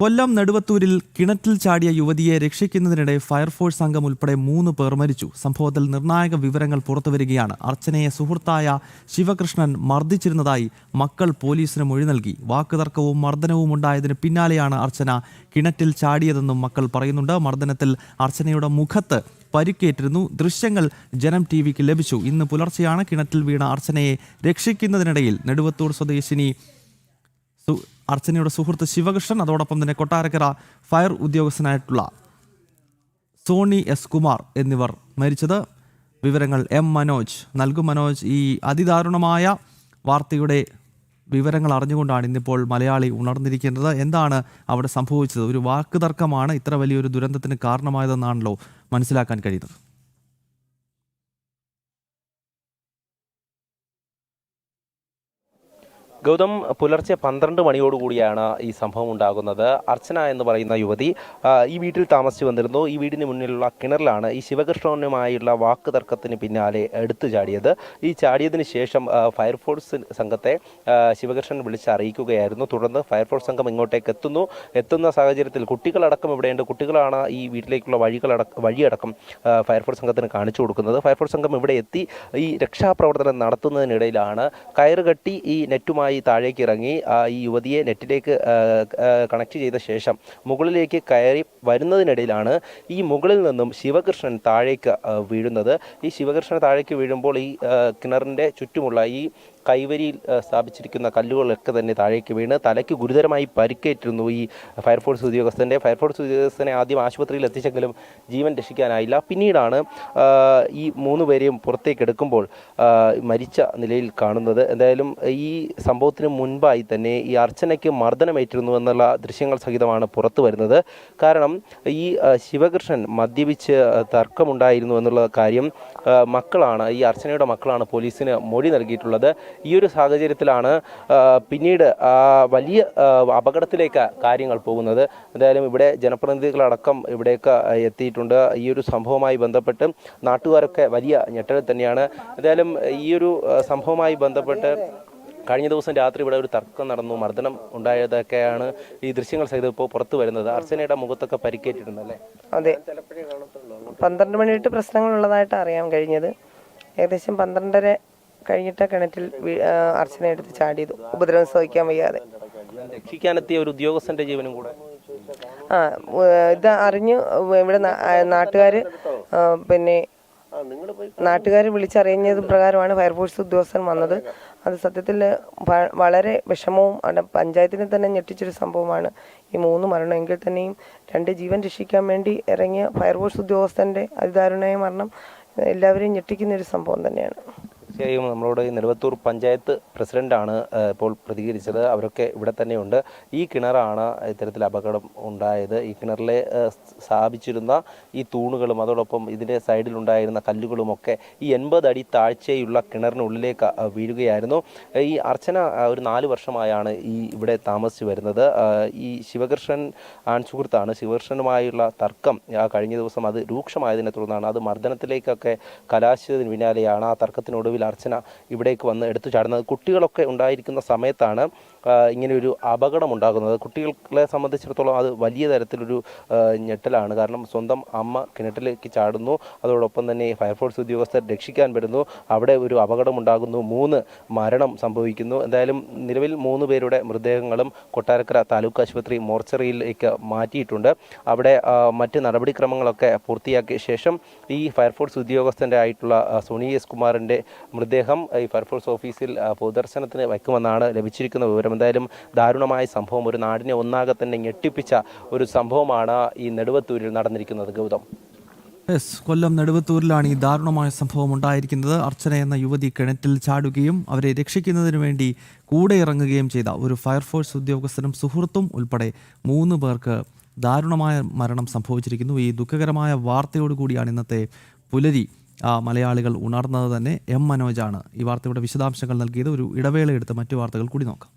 കൊല്ലം നെടുവത്തൂരിൽ കിണറ്റിൽ ചാടിയ യുവതിയെ രക്ഷിക്കുന്നതിനിടെ ഫയർഫോഴ്സ് സംഘം ഉൾപ്പെടെ മൂന്ന് പേർ മരിച്ചു. സംഭവത്തിൽ നിർണായക വിവരങ്ങൾ പുറത്തുവരികയാണ്. അർച്ചനയെ സുഹൃത്തായ ശിവകൃഷ്ണൻ മർദ്ദിച്ചിരുന്നതായി മക്കൾ പോലീസിന് മൊഴി നൽകി. വാക്കുതർക്കവും മർദ്ദനവും ഉണ്ടായതിന് പിന്നാലെയാണ് അർച്ചന കിണറ്റിൽ ചാടിയതെന്നും മക്കൾ പറയുന്നുണ്ട്. മർദ്ദനത്തിൽ അർച്ചനയുടെ മുഖത്ത് പരിക്കേറ്റിരുന്നു. ദൃശ്യങ്ങൾ ജനം ടി വിക്ക് ലഭിച്ചു. ഇന്ന് പുലർച്ചെയാണ് കിണറ്റിൽ വീണ അർച്ചനയെ രക്ഷിക്കുന്നതിനിടയിൽ നെടുവത്തൂർ സ്വദേശിനി അർച്ചനയുടെ സുഹൃത്ത് ശിവകൃഷ്ണൻ അതോടൊപ്പം തന്നെ കൊട്ടാരക്കര ഫയർ ഉദ്യോഗസ്ഥനായിട്ടുള്ള സോണി എസ് കുമാർ എന്നിവർ മരിച്ചത്. വിവരങ്ങൾ എം മനോജ്. നൽകും മനോജ് ഈ അതിദാരുണമായ വാർത്തയുടെ വിവരങ്ങൾ അറിഞ്ഞുകൊണ്ടാണ് ഇന്നിപ്പോൾ മലയാളി ഉണർന്നിരിക്കുന്നത്. എന്താണ് അവിടെ സംഭവിച്ചത്? ഒരു വാക്കുതർക്കമാണ് ഇത്ര വലിയൊരു ദുരന്തത്തിന് കാരണമായതെന്നാണല്ലോ മനസ്സിലാക്കാൻ കഴിയുന്നത്. ഗൗതം പുലർച്ചെ പന്ത്രണ്ട് മണിയോടുകൂടിയാണ് ഈ സംഭവം ഉണ്ടാകുന്നത്. അർച്ചന എന്ന് പറയുന്ന യുവതി ഈ വീട്ടിൽ താമസിച്ചു വന്നിരുന്നു. ഈ വീടിന് മുന്നിലുള്ള കിണറിലാണ് ഈ ശിവകൃഷ്ണനുമായുള്ള വാക്ക് തർക്കത്തിന് പിന്നാലെ എടുത്തു ചാടിയത്. ഈ ചാടിയതിന് ശേഷം ഫയർഫോഴ്സ് സംഘത്തെ ശിവകൃഷ്ണൻ വിളിച്ച് അറിയിക്കുകയായിരുന്നു. തുടർന്ന് ഫയർഫോഴ്സ് സംഘം ഇങ്ങോട്ടേക്ക് എത്തുന്നു. എത്തുന്ന സാഹചര്യത്തിൽ കുട്ടികളടക്കം ഇവിടെയുണ്ട്. കുട്ടികളാണ് ഈ വീട്ടിലേക്കുള്ള വഴികളടക്കം വഴിയടക്കം ഫയർഫോഴ്സ് സംഘത്തിന് കാണിച്ചു കൊടുക്കുന്നത്. ഫയർഫോഴ്സ് സംഘം ഇവിടെ എത്തി ഈ രക്ഷാപ്രവർത്തനം നടത്തുന്നതിനിടയിലാണ് കയറുകെട്ടി ഈ നെറ്റുമായി താഴേക്ക് ഇറങ്ങി ഈ യുവതിയെ നെറ്റിലേക്ക് കണക്ട് ചെയ്ത ശേഷം മുകളിലേക്ക് കയറി വരുന്നതിനിടയിലാണ് ഈ മുകളിൽ നിന്നും ശിവകൃഷ്ണൻ താഴേക്ക് വീഴുന്നത്. ഈ ശിവകൃഷ്ണൻ താഴേക്ക് വീഴുമ്പോൾ ഈ കിണറിന്റെ ചുറ്റുമുള്ള ഈ കൈവരിയിൽ സ്ഥാപിച്ചിരിക്കുന്ന കല്ലുകളൊക്കെ തന്നെ താഴേക്ക് വീണ് തലയ്ക്ക് ഗുരുതരമായി പരിക്കേറ്റിരുന്നു ഈ ഫയർഫോഴ്സ് ഉദ്യോഗസ്ഥന്റെ. ഫയർഫോഴ്സ് ഉദ്യോഗസ്ഥനെ ആദ്യം ആശുപത്രിയിൽ എത്തിച്ചെങ്കിലും ജീവൻ രക്ഷിക്കാനായില്ല. പിന്നീടാണ് ഈ മൂന്ന് പേരെയും പുറത്തേക്ക് എടുക്കുമ്പോൾ മരിച്ച നിലയിൽ കാണുന്നത്. എന്തായാലും ഈ സംഭവത്തിന് മുൻപായി തന്നെ ഈ അർച്ചനയ്ക്ക് മർദ്ദനമേറ്റിരുന്നു എന്നുള്ള ദൃശ്യങ്ങൾ സഹിതമാണ് പുറത്തു വരുന്നത്. കാരണം ഈ ശിവകൃഷ്ണൻ മദ്യപിച്ച് തർക്കമുണ്ടായിരുന്നു എന്നുള്ള കാര്യം മക്കളാണ് ഈ അർച്ചനയുടെ മക്കളാണ് പോലീസിന് മൊഴി നൽകിയിട്ടുള്ളത്. ഈ ഒരു സാഹചര്യത്തിലാണ് പിന്നീട് വലിയ അപകടത്തിലേക്ക് കാര്യങ്ങൾ പോകുന്നത്. എന്തായാലും ഇവിടെ ജനപ്രതിനിധികളടക്കം ഇവിടേക്ക് എത്തിയിട്ടുണ്ട്. ഈ ഒരു സംഭവവുമായി ബന്ധപ്പെട്ട് നാട്ടുകാരൊക്കെ വലിയ ഞെട്ടൽ തന്നെയാണ്. എന്തായാലും ഈ ഒരു സംഭവവുമായി ബന്ധപ്പെട്ട് കഴിഞ്ഞ ദിവസം രാത്രി ഇവിടെ ഒരു തർക്കം നടന്നു മർദ്ദനം ഉണ്ടായതൊക്കെയാണ് ഈ ദൃശ്യങ്ങൾ സഹിതം ഇപ്പോൾ പുറത്തു വരുന്നത്. അർച്ചനയുടെ മുഖത്തൊക്കെ പരിക്കേറ്റിട്ടുണ്ടല്ലേ അതെ. പന്ത്രണ്ട് മണിയിട്ട് പ്രശ്നങ്ങളുള്ളതായിട്ട് അറിയാൻ കഴിഞ്ഞത്. ഏകദേശം പന്ത്രണ്ടര കഴിഞ്ഞിട്ട് കിണറ്റിൽ അർച്ചന എടുത്ത് ചാടിയത് ഉപദ്രവം സഹിക്കാൻ വയ്യാതെ. രക്ഷിക്കാനെത്തിയ ഒരു ഉദ്യോഗസ്ഥന്റെ ജീവനും കൂടെ? ആ ഇത് അറിഞ്ഞ് ഇവിടെ നാട്ടുകാർ പിന്നെ നാട്ടുകാർ വിളിച്ചറിഞ്ഞത് പ്രകാരമാണ് ഫയർഫോഴ്സ് ഉദ്യോഗസ്ഥൻ വന്നത്. അത് സത്യത്തിൽ വളരെ വിഷമവും അവിടെ പഞ്ചായത്തിനെ തന്നെ ഞെട്ടിച്ചൊരു സംഭവമാണ്. ഈ മൂന്ന് മരണം എങ്കിൽ തന്നെയും രണ്ട് ജീവൻ രക്ഷിക്കാൻ വേണ്ടി ഇറങ്ങിയ ഫയർഫോഴ്സ് ഉദ്യോഗസ്ഥന്റെ അതിദാരുണമായ മരണം എല്ലാവരെയും ഞെട്ടിക്കുന്ന ഒരു സംഭവം തന്നെയാണ്. തീർച്ചയായും നമ്മളോട് നെടുവത്തൂർ പഞ്ചായത്ത് പ്രസിഡന്റാണ് ഇപ്പോൾ പ്രതികരിച്ചത്. അവരൊക്കെ ഇവിടെ തന്നെയുണ്ട്. ഈ കിണറാണ് ഇത്തരത്തിൽ അപകടം ഉണ്ടായത്. ഈ കിണറിലെ സ്ഥാപിച്ചിരുന്ന ഈ തൂണുകളും അതോടൊപ്പം ഇതിന്റെ സൈഡിലുണ്ടായിരുന്ന കല്ലുകളുമൊക്കെ ഈ എൺപത് അടി താഴ്ചയുള്ള കിണറിനുള്ളിലേക്ക് വീഴുകയായിരുന്നു. ഈ അർച്ചന ഒരു നാല് വർഷമായാണ് ഈ ഇവിടെ താമസിച്ചു വരുന്നത്. ഈ ശിവകൃഷ്ണൻ ആൺ സുഹൃത്താണ്. ശിവകൃഷ്ണനുമായുള്ള തർക്കം കഴിഞ്ഞ ദിവസം അത് രൂക്ഷമായതിനെ തുടർന്നാണ്. അത് മർദ്ദനത്തിലേക്കൊക്കെ കലാശിച്ചതിന് പിന്നാലെയാണ്. ആ തർക്കത്തിനൊടുവിൽ അർച്ചന ഇവിടേക്ക് വന്ന് എടുത്തു ചാടുന്നത്. കുട്ടികളൊക്കെ ഉണ്ടായിരിക്കുന്ന സമയത്താണ് ഇങ്ങനെ ഒരു അപകടം ഉണ്ടാകുന്നത് കുട്ടികളെ സംബന്ധിച്ചിടത്തോളം അത് വലിയ തരത്തിലൊരു ഞെട്ടലാണ്. കാരണം സ്വന്തം അമ്മ കിണറ്റിലേക്ക് ചാടുന്നു. അതോടൊപ്പം തന്നെ ഫയർഫോഴ്സ് ഉദ്യോഗസ്ഥർ രക്ഷിക്കാൻ വരുന്നു അവിടെ ഒരു അപകടമുണ്ടാകുന്നു. മൂന്ന് മരണം സംഭവിക്കുന്നു. എന്തായാലും നിലവിൽ മൂന്ന് പേരുടെ മൃതദേഹങ്ങളും കൊട്ടാരക്കര താലൂക്ക് ആശുപത്രി മോർച്ചറിയിലേക്ക് മാറ്റിയിട്ടുണ്ട്. അവിടെ മറ്റ് നടപടിക്രമങ്ങളൊക്കെ പൂർത്തിയാക്കിയ ശേഷം ഈ ഫയർഫോഴ്സ് ഉദ്യോഗസ്ഥന്റെ ആയിട്ടുള്ള സുനി എസ് കുമാറിന്റെ മൃതദേഹം ഈ ഫയർഫോഴ്സ് ഓഫീസിൽ പൊതുദർശനത്തിന് വയ്ക്കുമെന്നാണ് ലഭിച്ചിരിക്കുന്ന വിവരം എന്തായാലും ദാരുണമായ സംഭവം. ഒരു നാടിനെ ഒന്നാകെ തന്നെ ഞെട്ടിപ്പിച്ച ഒരു സംഭവമാണ് ഈ നെടുവത്തൂരിൽ നടന്നിരിക്കുന്നത്. ഗൗതം. യെസ് കൊല്ലം നെടുവത്തൂരിലാണ് ഈ ദാരുണമായ സംഭവം ഉണ്ടായിരിക്കുന്നത്. അർച്ചന എന്ന യുവതി കിണറ്റിൽ ചാടുകയും അവരെ രക്ഷിക്കുന്നതിന് വേണ്ടി കൂടെ ഇറങ്ങുകയും ചെയ്ത ഒരു ഫയർഫോഴ്സ് ഉദ്യോഗസ്ഥനും സുഹൃത്തും ഉൾപ്പെടെ മൂന്ന് പേർക്ക് ദാരുണമായ മരണം സംഭവിച്ചിരിക്കുന്നു. ഈ ദുഃഖകരമായ വാർത്തയോടുകൂടിയാണ് ഇന്നത്തെ പുലരി. മലയാളികൾ ഉണർന്നത് തന്നെ എം മനോജാണ്. ഈ വാർത്തയുടെ വിശദാംശങ്ങൾ നൽകിയത് ഒരു ഇടവേള ഇടവേളയെടുത്ത് മറ്റു വാർത്തകൾ കൂടി നോക്കാം.